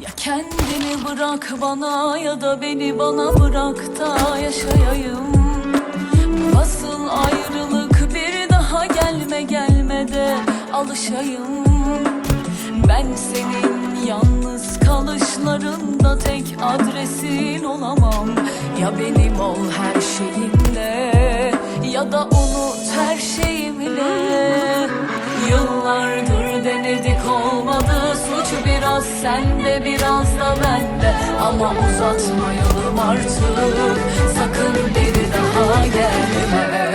Ya kendini bırak bana ya da beni bana bırak da yaşayayım. Nasıl ayrılık bir daha gelme gelme de alışayım. Ben senin yalnız kalışlarında tek adresin olamam. Ya benim ol her şeyimle ya da biraz sende biraz da bende Ama uzatmayalım artık. Sakın bir daha gelme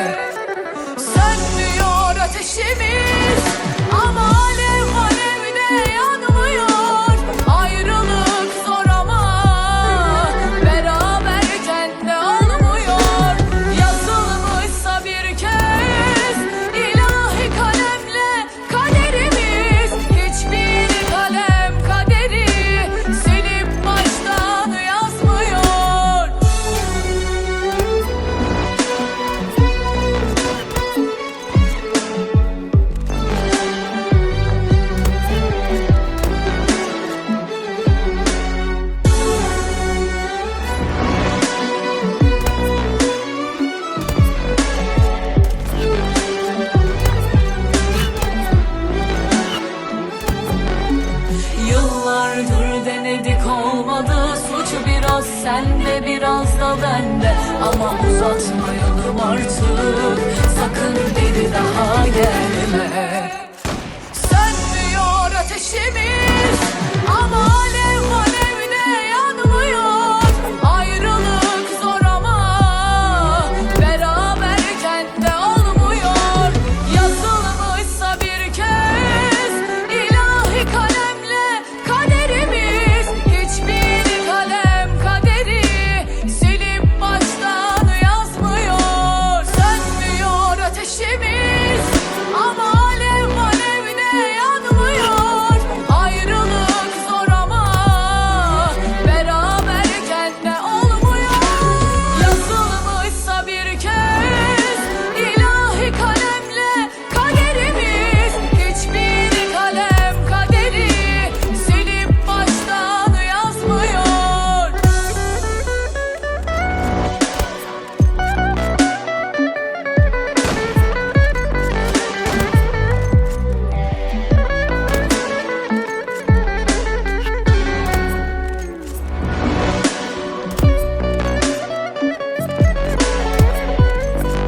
biraz sende biraz da bende. Ama uzatmayalım artık. Sakın bir daha gelme. Sönmüyor ateşimiz